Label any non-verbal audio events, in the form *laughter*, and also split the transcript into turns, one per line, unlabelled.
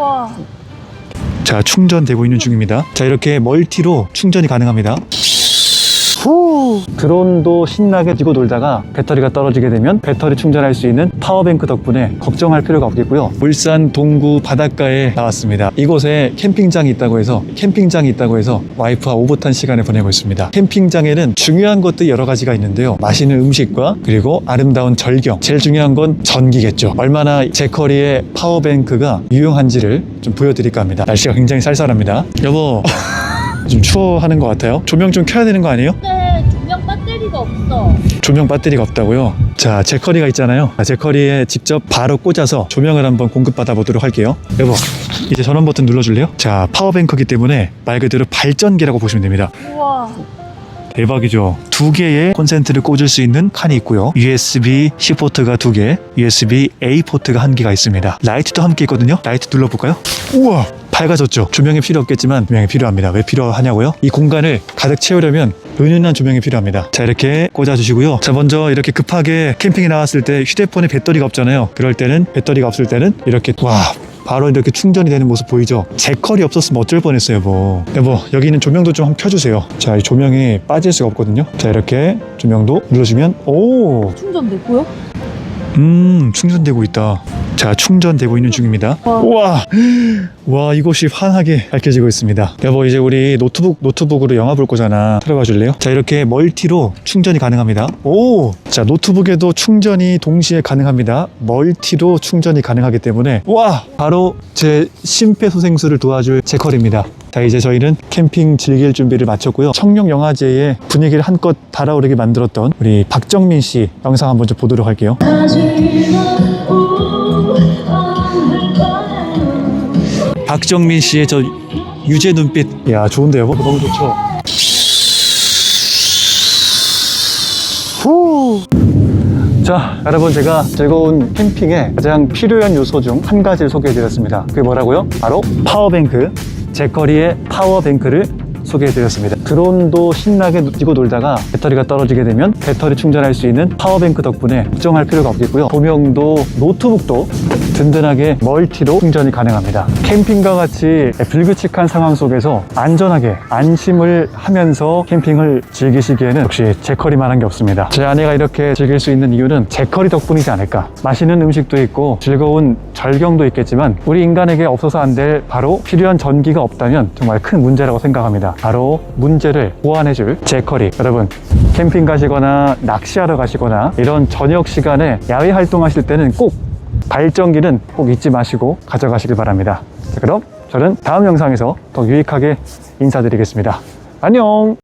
우와.
자 충전되고 있는 중입니다 자 이렇게 멀티로 충전이 가능합니다 후 드론도 신나게 뛰고 놀다가 배터리가 떨어지게 되면 배터리 충전할 수 있는 파워뱅크 덕분에 걱정할 필요가 없겠고요. 울산 동구 바닷가에 나왔습니다. 이곳에 캠핑장이 있다고 해서 캠핑장이 있다고 해서 와이프와 오붓한 시간을 보내고 있습니다. 캠핑장에는 중요한 것들이 여러 가지가 있는데요. 맛있는 음식과 그리고 아름다운 절경. 제일 중요한 건 전기겠죠. 얼마나 제커리의 파워뱅크가 유용한지를 좀 보여드릴까 합니다. 날씨가 굉장히 쌀쌀합니다. 여보 *laughs* 좀 추워하는 것 같아요? 조명 좀 켜야 되는 거 아니에요?
배터리가 없어.
조명 배터리가 없다고요? 자, 제커리가 있잖아요. 자, 제커리에 직접 바로 꽂아서 조명을 한번 공급받아 보도록 할게요. 여보, 이제 전원 버튼 눌러줄래요? 자, 파워뱅크기 때문에 말 그대로 발전기라고 보시면 됩니다.
우와.
대박이죠. 두 개의 콘센트를 꽂을 수 있는 칸이 있고요. USB-C 포트가 두 개, USB-A 포트가 한 개가 있습니다. 라이트도 함께 있거든요. 라이트 눌러볼까요? 우와! 밝아졌죠. 조명이 필요 없겠지만 조명이 필요합니다. 왜 필요하냐고요? 이 공간을 가득 채우려면 은은한 조명이 필요합니다. 자 이렇게 꽂아주시고요. 자 먼저 이렇게 급하게 캠핑에 나왔을 때 휴대폰에 배터리가 없잖아요. 그럴 때는 배터리가 없을 때는 이렇게 와 바로 이렇게 충전이 되는 모습 보이죠? 제컬이 없었으면 어쩔 뻔했어요, 여보. 여보, 여기 있는 조명도 좀 한번 켜주세요. 자, 이 조명이 빠질 수가 없거든요. 자, 이렇게 조명도 눌러주면, 오,
충전됐고요?
음, 충전되고 있다. 자, 충전되고 있는 중입니다.
와.
우와, 와, 이곳이 환하게 밝혀지고 있습니다. 여보, 이제 우리 노트북, 노트북으로 영화 볼 거잖아. 들어가 줄래요? 자, 이렇게 멀티로 충전이 가능합니다. 오! 자, 노트북에도 충전이 동시에 가능합니다. 멀티로 충전이 가능하기 때문에, 와! 바로 제 심폐소생술을 도와줄 제컬입니다. 자, 이제 저희는 캠핑 즐길 준비를 마쳤고요. 청룡 영화제의 분위기를 한껏 달아오르게 만들었던 우리 박정민 씨 영상 한번 좀 보도록 할게요. 박정민 씨의 저 유재 눈빛. 야, 좋은데요? 너무 좋죠? 후. 자, 여러분 제가 즐거운 캠핑에 가장 필요한 요소 중 한 가지를 소개해 드렸습니다. 그게 뭐라고요? 바로 파워뱅크. 제 거리의 파워뱅크를 소개해 드렸습니다. 드론도 신나게 뛰고 놀다가 배터리가 떨어지게 되면 배터리 충전할 수 있는 파워뱅크 덕분에 걱정할 필요가 없겠고요. 조명도 노트북도 든든하게 멀티로 충전이 가능합니다. 캠핑과 같이 불규칙한 상황 속에서 안전하게 안심을 하면서 캠핑을 즐기시기에는 역시 제커리만한 게 없습니다. 제 아내가 이렇게 즐길 수 있는 이유는 제커리 덕분이지 않을까. 맛있는 음식도 있고 즐거운 절경도 있겠지만 우리 인간에게 없어서 안 될 바로 필요한 전기가 없다면 정말 큰 문제라고 생각합니다. 바로 문제를 보완해줄 제커리. 여러분 캠핑 가시거나 낚시하러 가시거나 이런 저녁 시간에 야외 활동하실 때는 꼭 발전기는 꼭 잊지 마시고 가져가시길 바랍니다. 자, 그럼 저는 다음 영상에서 더 유익하게 인사드리겠습니다. 안녕!